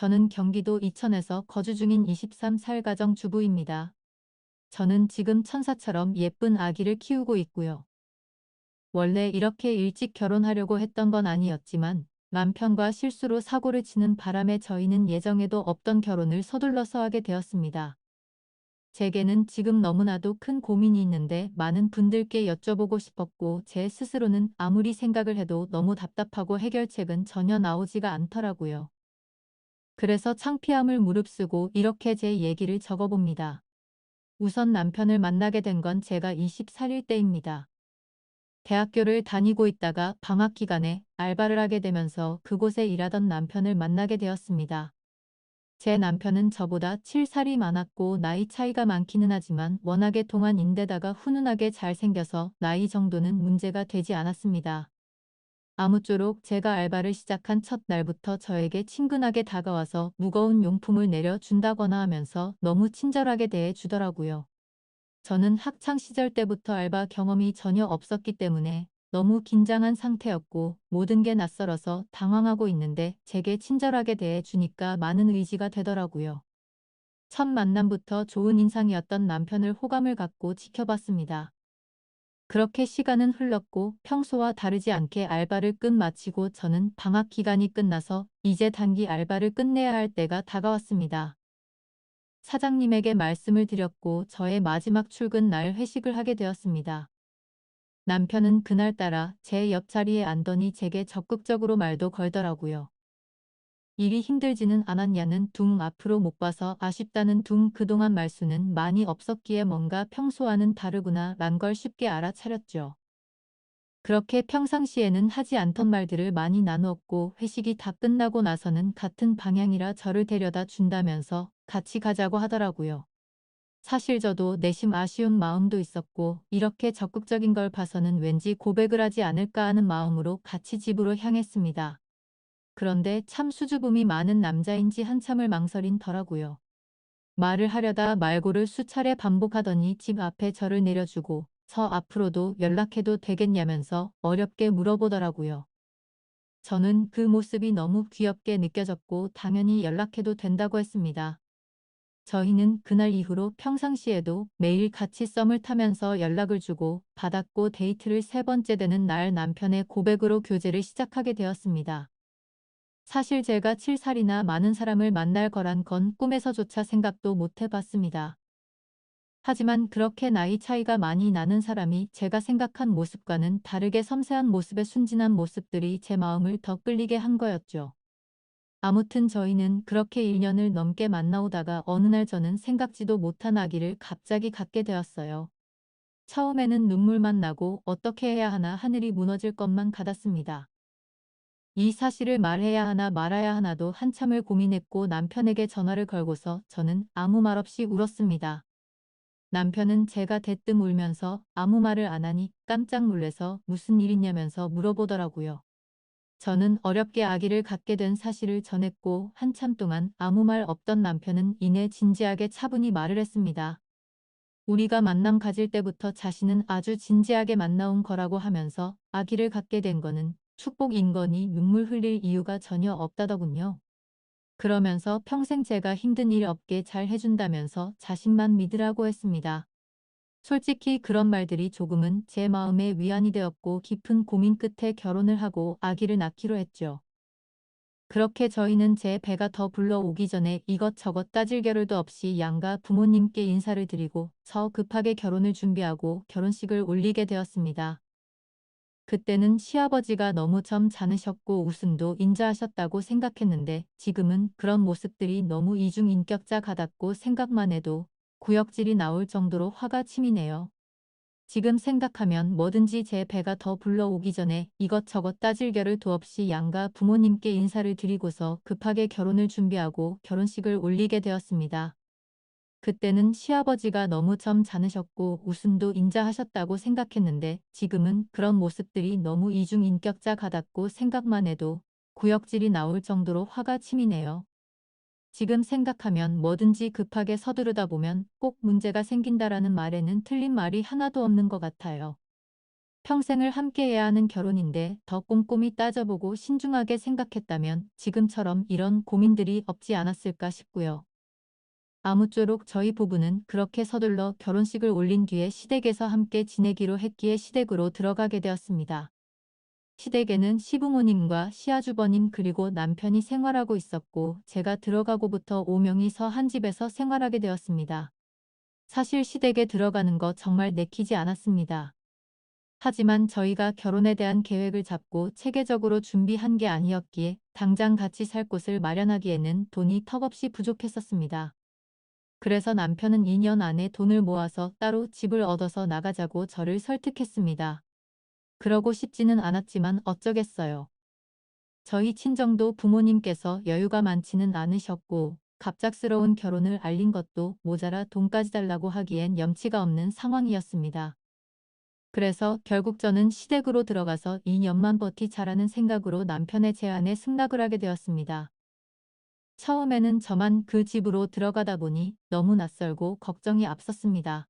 저는 경기도 이천에서 거주 중인 23살 가정 주부입니다. 저는 지금 천사처럼 예쁜 아기를 키우고 있고요. 원래 이렇게 일찍 결혼하려고 했던 건 아니었지만 남편과 실수로 사고를 치는 바람에 저희는 예정에도 없던 결혼을 서둘러서 하게 되었습니다. 제게는 지금 너무나도 큰 고민이 있는데 많은 분들께 여쭤보고 싶었고 제 스스로는 아무리 생각을 해도 너무 답답하고 해결책은 전혀 나오지가 않더라고요. 그래서 창피함을 무릅쓰고 이렇게 제 얘기를 적어봅니다. 우선 남편을 만나게 된 건 제가 24일 때입니다. 대학교를 다니고 있다가 방학 기간에 알바를 하게 되면서 그곳에 일하던 남편을 만나게 되었습니다. 제 남편은 저보다 7살이 많았고 나이 차이가 많기는 하지만 워낙에 동안인데다가 훈훈하게 잘생겨서 나이 정도는 문제가 되지 않았습니다. 아무쪼록 제가 알바를 시작한 첫 날부터 저에게 친근하게 다가와서 무거운 용품을 내려준다거나 하면서 너무 친절하게 대해 주더라고요. 저는 학창 시절 때부터 알바 경험이 전혀 없었기 때문에 너무 긴장한 상태였고 모든 게 낯설어서 당황하고 있는데 제게 친절하게 대해 주니까 많은 의지가 되더라고요. 첫 만남부터 좋은 인상이었던 남편을 호감을 갖고 지켜봤습니다. 그렇게 시간은 흘렀고 평소와 다르지 않게 알바를 끝마치고 저는 방학 기간이 끝나서 이제 단기 알바를 끝내야 할 때가 다가왔습니다. 사장님에게 말씀을 드렸고 저의 마지막 출근 날 회식을 하게 되었습니다. 남편은 그날따라 제 옆자리에 앉더니 제게 적극적으로 말도 걸더라고요. 일이 힘들지는 않았냐는 둥 앞으로 못 봐서 아쉽다는 둥 그동안 말수는 많이 없었기에 뭔가 평소와는 다르구나 란 걸 쉽게 알아차렸죠. 그렇게 평상시에는 하지 않던 말들을 많이 나누었고 회식이 다 끝나고 나서는 같은 방향이라 저를 데려다 준다면서 같이 가자고 하더라고요. 사실 저도 내심 아쉬운 마음도 있었고 이렇게 적극적인 걸 봐서는 왠지 고백을 하지 않을까 하는 마음으로 같이 집으로 향했습니다. 그런데 참 수줍음이 많은 남자인지 한참을 망설인 더라고요. 말을 하려다 말고를 수차례 반복하더니 집 앞에 저를 내려주고 저 앞으로도 연락해도 되겠냐면서 어렵게 물어보더라고요. 저는 그 모습이 너무 귀엽게 느껴졌고 당연히 연락해도 된다고 했습니다. 저희는 그날 이후로 평상시에도 매일 같이 썸을 타면서 연락을 주고 받았고 데이트를 세 번째 되는 날 남편의 고백으로 교제를 시작하게 되었습니다. 사실 제가 7살이나 많은 사람을 만날 거란 건 꿈에서조차 생각도 못 해봤습니다. 하지만 그렇게 나이 차이가 많이 나는 사람이 제가 생각한 모습과는 다르게 섬세한 모습의 순진한 모습들이 제 마음을 더 끌리게 한 거였죠. 아무튼 저희는 그렇게 1년을 넘게 만나오다가 어느 날 저는 생각지도 못한 아기를 갑자기 갖게 되었어요. 처음에는 눈물만 나고 어떻게 해야 하나 하늘이 무너질 것만 같았습니다. 이 사실을 말해야 하나 말아야 하나도 한참을 고민했고 남편에게 전화를 걸고서 저는 아무 말 없이 울었습니다. 남편은 제가 대뜸 울면서 아무 말을 안 하니 깜짝 놀래서 무슨 일 있냐면서 물어보더라고요. 저는 어렵게 아기를 갖게 된 사실을 전했고 한참 동안 아무 말 없던 남편은 이내 진지하게 차분히 말을 했습니다. 우리가 만남 가질 때부터 자신은 아주 진지하게 만나온 거라고 하면서 아기를 갖게 된 거는 축복인 거니 눈물 흘릴 이유가 전혀 없다더군요. 그러면서 평생 제가 힘든 일 없게 잘 해준다면서 자신만 믿으라고 했습니다. 솔직히 그런 말들이 조금은 제 마음에 위안이 되었고 깊은 고민 끝에 결혼을 하고 아기를 낳기로 했죠. 그렇게 저희는 제 배가 더 불러오기 전에 이것저것 따질 겨를도 없이 양가 부모님께 인사를 드리고 저 급하게 결혼을 준비하고 결혼식을 올리게 되었습니다. 그때는 시아버지가 너무 점 많으셨고 웃음도 인자하셨다고 생각했는데 지금은 그런 모습들이 너무 이중인격자 같았고 생각만 해도 구역질이 나올 정도로 화가 치미네요. 지금 생각하면 뭐든지 제 배가 더 불러오기 전에 이것저것 따질 겨를 도 없이 양가 부모님께 인사를 드리고서 급하게 결혼을 준비하고 결혼식을 올리게 되었습니다. 그때는 시아버지가 너무 점 많으셨고 웃음도 인자하셨다고 생각했는데 지금은 그런 모습들이 너무 이중인격자 같았고 생각만 해도 구역질이 나올 정도로 화가 치미네요. 지금 생각하면 뭐든지 급하게 서두르다 보면 꼭 문제가 생긴다라는 말에는 틀린 말이 하나도 없는 것 같아요. 평생을 함께해야 하는 결혼인데 더 꼼꼼히 따져보고 신중하게 생각했다면 지금처럼 이런 고민들이 없지 않았을까 싶고요. 아무쪼록 저희 부부는 그렇게 서둘러 결혼식을 올린 뒤에 시댁에서 함께 지내기로 했기에 시댁으로 들어가게 되었습니다. 시댁에는 시부모님과 시아주버님 그리고 남편이 생활하고 있었고 제가 들어가고부터 오명이서 한 집에서 생활하게 되었습니다. 사실 시댁에 들어가는 거 정말 내키지 않았습니다. 하지만 저희가 결혼에 대한 계획을 잡고 체계적으로 준비한 게 아니었기에 당장 같이 살 곳을 마련하기에는 돈이 턱없이 부족했었습니다. 그래서 남편은 2년 안에 돈을 모아서 따로 집을 얻어서 나가자고 저를 설득했습니다. 그러고 싶지는 않았지만 어쩌겠어요. 저희 친정도 부모님께서 여유가 많지는 않으셨고 갑작스러운 결혼을 알린 것도 모자라 돈까지 달라고 하기엔 염치가 없는 상황이었습니다. 그래서 결국 저는 시댁으로 들어가서 2년만 버티자라는 생각으로 남편의 제안에 승낙을 하게 되었습니다. 처음에는 저만 그 집으로 들어가다 보니 너무 낯설고 걱정이 앞섰습니다.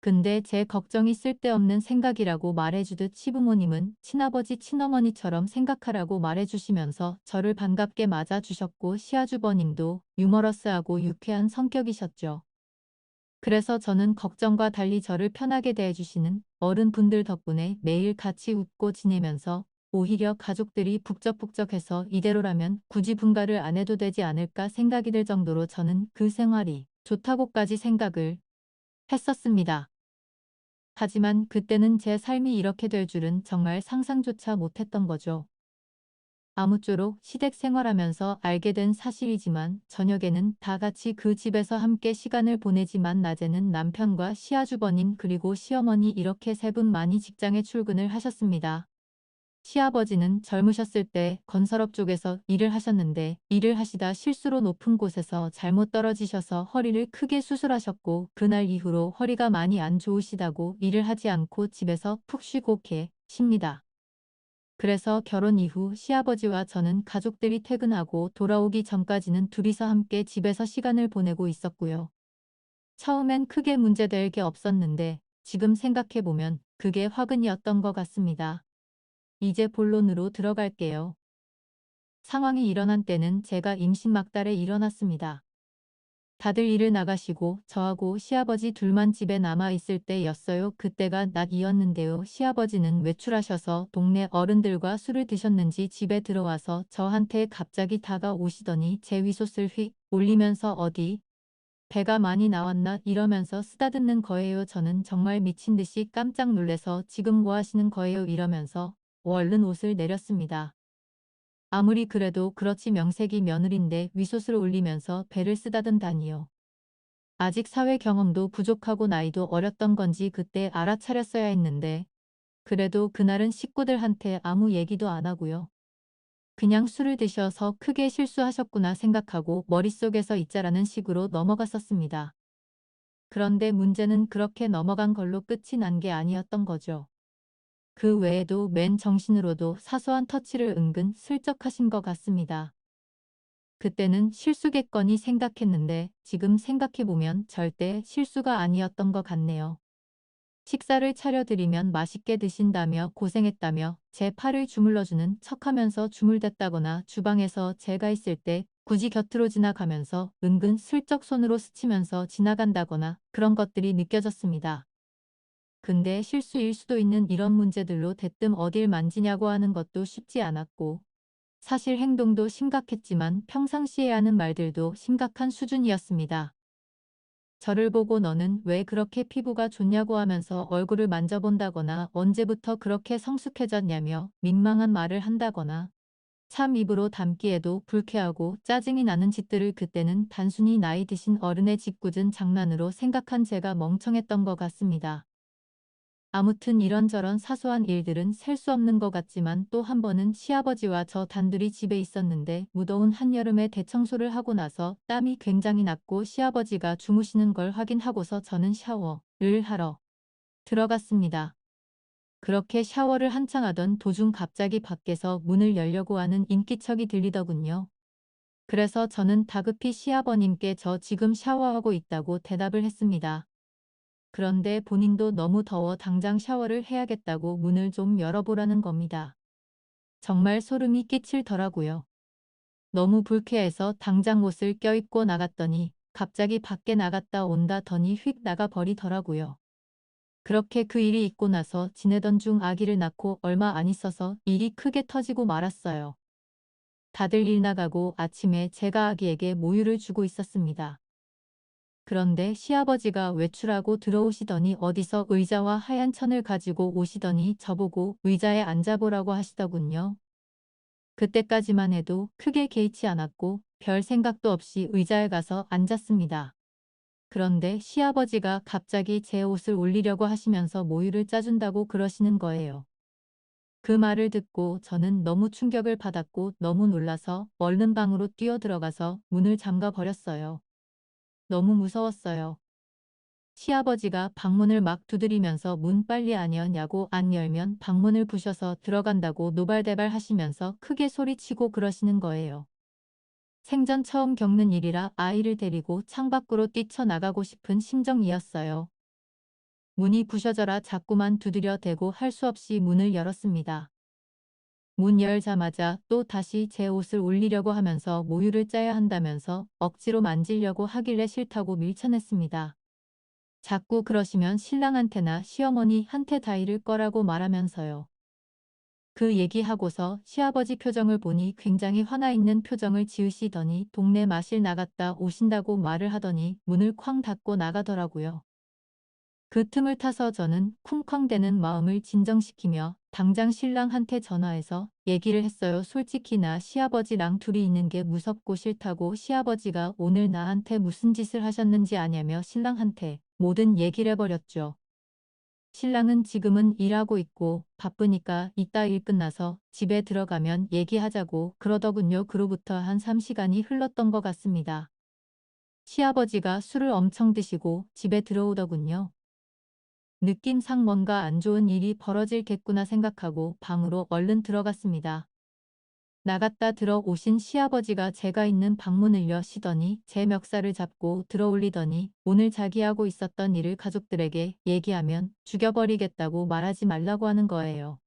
근데 제 걱정이 쓸데없는 생각이라고 말해주듯 시부모님은 친아버지 친어머니처럼 생각하라고 말해주시면서 저를 반갑게 맞아주셨고 시아주버님도 유머러스하고 유쾌한 성격이셨죠. 그래서 저는 걱정과 달리 저를 편하게 대해주시는 어른분들 덕분에 매일 같이 웃고 지내면서 오히려 가족들이 북적북적해서 이대로라면 굳이 분가를 안 해도 되지 않을까 생각이 들 정도로 저는 그 생활이 좋다고까지 생각을 했었습니다. 하지만 그때는 제 삶이 이렇게 될 줄은 정말 상상조차 못했던 거죠. 아무쪼록 시댁 생활하면서 알게 된 사실이지만 저녁에는 다 같이 그 집에서 함께 시간을 보내지만 낮에는 남편과 시아주버님 그리고 시어머니 이렇게 세 분 많이 직장에 출근을 하셨습니다. 시아버지는 젊으셨을 때 건설업 쪽에서 일을 하셨는데 일을 하시다 실수로 높은 곳에서 잘못 떨어지셔서 허리를 크게 수술하셨고 그날 이후로 허리가 많이 안 좋으시다고 일을 하지 않고 집에서 푹 쉬고 계십니다. 그래서 결혼 이후 시아버지와 저는 가족들이 퇴근하고 돌아오기 전까지는 둘이서 함께 집에서 시간을 보내고 있었고요. 처음엔 크게 문제될 게 없었는데 지금 생각해보면 그게 화근이었던 것 같습니다. 이제 본론으로 들어갈게요. 상황이 일어난 때는 제가 임신 막달에 일어났습니다. 다들 일을 나가시고 저하고 시아버지 둘만 집에 남아 있을 때였어요. 그때가 낮이었는데요. 시아버지는 외출하셔서 동네 어른들과 술을 드셨는지 집에 들어와서 저한테 갑자기 다가오시더니 제 위솥을 휙 올리면서 어디 배가 많이 나왔나 이러면서 쓰다듬는 거예요. 저는 정말 미친 듯이 깜짝 놀래서 지금 뭐 하시는 거예요 이러면서 얼른 옷을 내렸습니다. 아무리 그래도 그렇지 명색이 며느린데 위솥을 올리면서 배를 쓰다듬다니요. 아직 사회 경험도 부족하고 나이도 어렸던 건지 그때 알아차렸어야 했는데 그래도 그날은 식구들한테 아무 얘기도 안 하고요. 그냥 술을 드셔서 크게 실수하셨구나 생각하고 머릿속에서 있자라는 식으로 넘어갔었습니다. 그런데 문제는 그렇게 넘어간 걸로 끝이 난 게 아니었던 거죠. 그 외에도 맨 정신으로도 사소한 터치를 은근 슬쩍 하신 것 같습니다. 그때는 실수겠거니 생각했는데 지금 생각해보면 절대 실수가 아니었던 것 같네요. 식사를 차려드리면 맛있게 드신다며 고생했다며 제 팔을 주물러주는 척하면서 주물댔다거나 주방에서 제가 있을 때 굳이 곁으로 지나가면서 은근 슬쩍 손으로 스치면서 지나간다거나 그런 것들이 느껴졌습니다. 근데 실수일 수도 있는 이런 문제들로 대뜸 어딜 만지냐고 하는 것도 쉽지 않았고 사실 행동도 심각했지만 평상시에 하는 말들도 심각한 수준이었습니다. 저를 보고 너는 왜 그렇게 피부가 좋냐고 하면서 얼굴을 만져본다거나 언제부터 그렇게 성숙해졌냐며 민망한 말을 한다거나 참 입으로 담기에도 불쾌하고 짜증이 나는 짓들을 그때는 단순히 나이 드신 어른의 짓궂은 장난으로 생각한 제가 멍청했던 것 같습니다. 아무튼 이런저런 사소한 일들은 셀 수 없는 것 같지만 또 한 번은 시아버지와 저 단둘이 집에 있었는데 무더운 한여름에 대청소를 하고 나서 땀이 굉장히 났고 시아버지가 주무시는 걸 확인하고서 저는 샤워를 하러 들어갔습니다. 그렇게 샤워를 한창 하던 도중 갑자기 밖에서 문을 열려고 하는 인기척이 들리더군요. 그래서 저는 다급히 시아버님께 저 지금 샤워하고 있다고 대답을 했습니다. 그런데 본인도 너무 더워 당장 샤워를 해야겠다고 문을 좀 열어보라는 겁니다. 정말 소름이 끼칠더라고요. 너무 불쾌해서 당장 옷을 껴입고 나갔더니 갑자기 밖에 나갔다 온다 더니 휙 나가 버리더라고요. 그렇게 그 일이 있고 나서 지내던 중 아기를 낳고 얼마 안 있어서 일이 크게 터지고 말았어요. 다들 일 나가고 아침에 제가 아기에게 모유를 주고 있었습니다. 그런데 시아버지가 외출하고 들어오시더니 어디서 의자와 하얀 천을 가지고 오시더니 저보고 의자에 앉아보라고 하시더군요. 그때까지만 해도 크게 개의치 않았고 별 생각도 없이 의자에 가서 앉았습니다. 그런데 시아버지가 갑자기 제 옷을 올리려고 하시면서 모유를 짜준다고 그러시는 거예요. 그 말을 듣고 저는 너무 충격을 받았고 너무 놀라서 얼른 방으로 뛰어 들어가서 문을 잠가 버렸어요. 너무 무서웠어요. 시아버지가 방문을 막 두드리면서 문 빨리 안 여냐고 안 열면 방문을 부셔서 들어간다고 노발대발 하시면서 크게 소리치고 그러시는 거예요. 생전 처음 겪는 일이라 아이를 데리고 창밖으로 뛰쳐나가고 싶은 심정이었어요. 문이 부셔져라 자꾸만 두드려 대고 할 수 없이 문을 열었습니다. 문 열자마자 또 다시 제 옷을 올리려고 하면서 모유를 짜야 한다면서 억지로 만지려고 하길래 싫다고 밀쳐냈습니다. 자꾸 그러시면 신랑한테나 시어머니한테 다 이를 거라고 말하면서요. 그 얘기하고서 시아버지 표정을 보니 굉장히 화나 있는 표정을 지으시더니 동네 마실 나갔다 오신다고 말을 하더니 문을 쾅 닫고 나가더라고요. 그 틈을 타서 저는 쿵쾅대는 마음을 진정시키며 당장 신랑한테 전화해서 얘기를 했어요. 솔직히 나 시아버지랑 둘이 있는 게 무섭고 싫다고 시아버지가 오늘 나한테 무슨 짓을 하셨는지 아냐며 신랑한테 모든 얘기를 해버렸죠. 신랑은 지금은 일하고 있고 바쁘니까 이따 일 끝나서 집에 들어가면 얘기하자고 그러더군요. 그로부터 한 3시간이 흘렀던 것 같습니다. 시아버지가 술을 엄청 드시고 집에 들어오더군요. 느낌상 뭔가 안 좋은 일이 벌어질겠구나 생각하고 방으로 얼른 들어갔습니다. 나갔다 들어오신 시아버지가 제가 있는 방문을 여시더니 제 멱살을 잡고 들어올리더니 오늘 자기하고 있었던 일을 가족들에게 얘기하면 죽여버리겠다고 말하지 말라고 하는 거예요.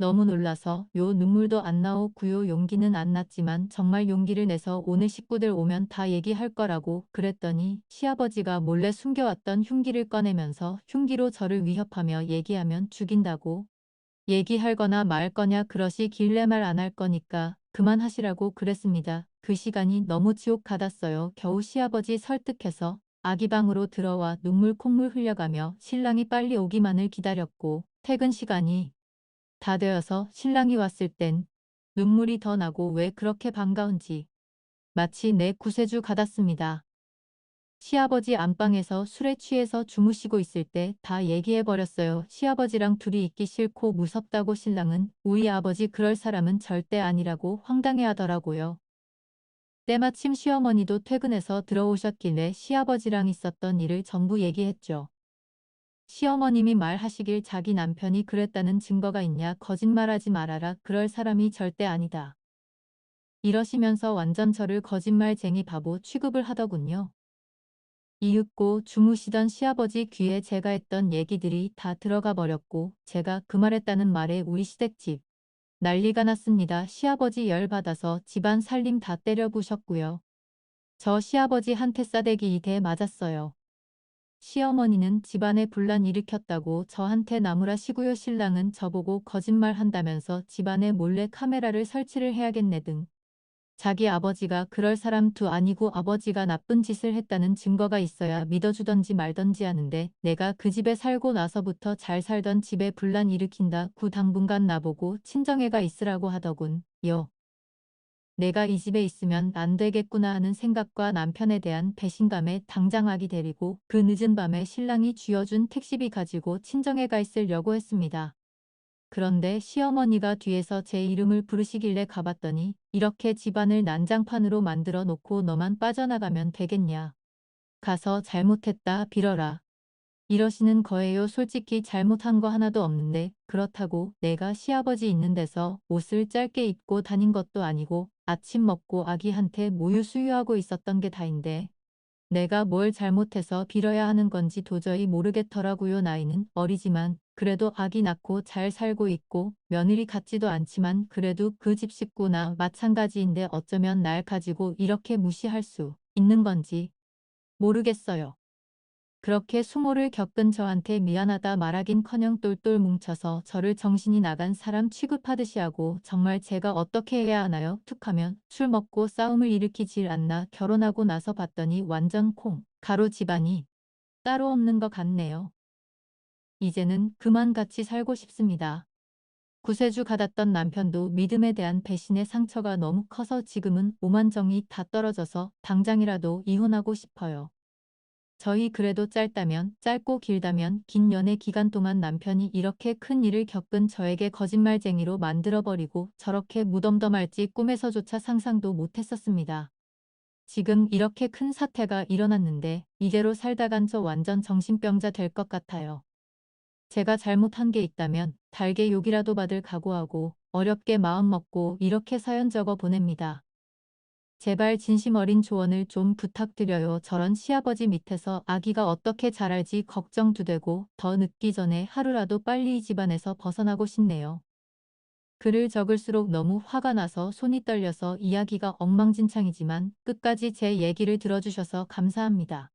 너무 놀라서 요 눈물도 안 나오고요 용기는 안 났지만 정말 용기를 내서 오늘 식구들 오면 다 얘기할 거라고 그랬더니 시아버지가 몰래 숨겨왔던 흉기를 꺼내면서 흉기로 저를 위협하며 얘기하면 죽인다고 얘기할 거나 말 거냐 그러시길래 말 안 할 거니까 그만하시라고 그랬습니다. 그 시간이 너무 지옥 같았어요. 겨우 시아버지 설득해서 아기 방으로 들어와 눈물 콧물 흘려가며 신랑이 빨리 오기만을 기다렸고 퇴근 시간이 다 되어서 신랑이 왔을 땐 눈물이 더 나고 왜 그렇게 반가운지 마치 내 구세주 같았습니다. 시아버지 안방에서 술에 취해서 주무시고 있을 때 다 얘기해버렸어요. 시아버지랑 둘이 있기 싫고 무섭다고 신랑은 우리 아버지 그럴 사람은 절대 아니라고 황당해하더라고요. 때마침 시어머니도 퇴근해서 들어오셨길래 시아버지랑 있었던 일을 전부 얘기했죠. 시어머님이 말하시길 자기 남편이 그랬다는 증거가 있냐 거짓말하지 말아라 그럴 사람이 절대 아니다. 이러시면서 완전 저를 거짓말쟁이 바보 취급을 하더군요. 이윽고 주무시던 시아버지 귀에 제가 했던 얘기들이 다 들어가 버렸고 제가 그 말했다는 말에 우리 시댁집 난리가 났습니다. 시아버지 열받아서 집안 살림 다 때려 부셨고요. 저 시아버지한테 싸대기 이대 맞았어요. 시어머니는 집안에 분란 일으켰다고 저한테 나무라시고요. 신랑은 저보고 거짓말 한다면서 집안에 몰래 카메라를 설치를 해야겠네 등. 자기 아버지가 그럴 사람도 아니고 아버지가 나쁜 짓을 했다는 증거가 있어야 믿어주던지 말던지 하는데 내가 그 집에 살고 나서부터 잘 살던 집에 분란 일으킨다. 구 당분간 나보고 친정애가 있으라고 하더군. 요. 내가 이 집에 있으면 안 되겠구나 하는 생각과 남편에 대한 배신감에 당장 아기 데리고 그 늦은 밤에 신랑이 쥐어준 택시비 가지고 친정에 가 있으려고 했습니다. 그런데 시어머니가 뒤에서 제 이름을 부르시길래 가봤더니 이렇게 집안을 난장판으로 만들어 놓고 너만 빠져나가면 되겠냐. 가서 잘못했다 빌어라. 이러시는 거예요. 솔직히 잘못한 거 하나도 없는데 그렇다고 내가 시아버지 있는 데서 옷을 짧게 입고 다닌 것도 아니고 아침 먹고 아기한테 모유 수유하고 있었던 게 다인데 내가 뭘 잘못해서 빌어야 하는 건지 도저히 모르겠더라고요. 나이는 어리지만 그래도 아기 낳고 잘 살고 있고 며느리 같지도 않지만 그래도 그 집 식구나 마찬가지인데 어쩌면 날 가지고 이렇게 무시할 수 있는 건지 모르겠어요. 그렇게 수모를 겪은 저한테 미안하다 말하긴커녕 똘똘 뭉쳐서 저를 정신이 나간 사람 취급하듯이 하고 정말 제가 어떻게 해야 하나요? 툭하면 술 먹고 싸움을 일으키질 않나 결혼하고 나서 봤더니 완전 콩 가루 집안이 따로 없는 것 같네요. 이제는 그만 같이 살고 싶습니다. 구세주 받았던 남편도 믿음에 대한 배신의 상처가 너무 커서 지금은 오만정이 다 떨어져서 당장이라도 이혼하고 싶어요. 저희 그래도 짧다면 짧고 길다면 긴 연애 기간 동안 남편이 이렇게 큰 일을 겪은 저에게 거짓말쟁이로 만들어버리고 저렇게 무덤덤할지 꿈에서조차 상상도 못했었습니다. 지금 이렇게 큰 사태가 일어났는데 이대로 살다간 저 완전 정신병자 될 것 같아요. 제가 잘못한 게 있다면 달게 욕이라도 받을 각오하고 어렵게 마음 먹고 이렇게 사연 적어 보냅니다. 제발 진심 어린 조언을 좀 부탁드려요. 저런 시아버지 밑에서 아기가 어떻게 자랄지 걱정도 되고 더 늦기 전에 하루라도 빨리 이 집안에서 벗어나고 싶네요. 글을 적을수록 너무 화가 나서 손이 떨려서 이야기가 엉망진창이지만 끝까지 제 얘기를 들어주셔서 감사합니다.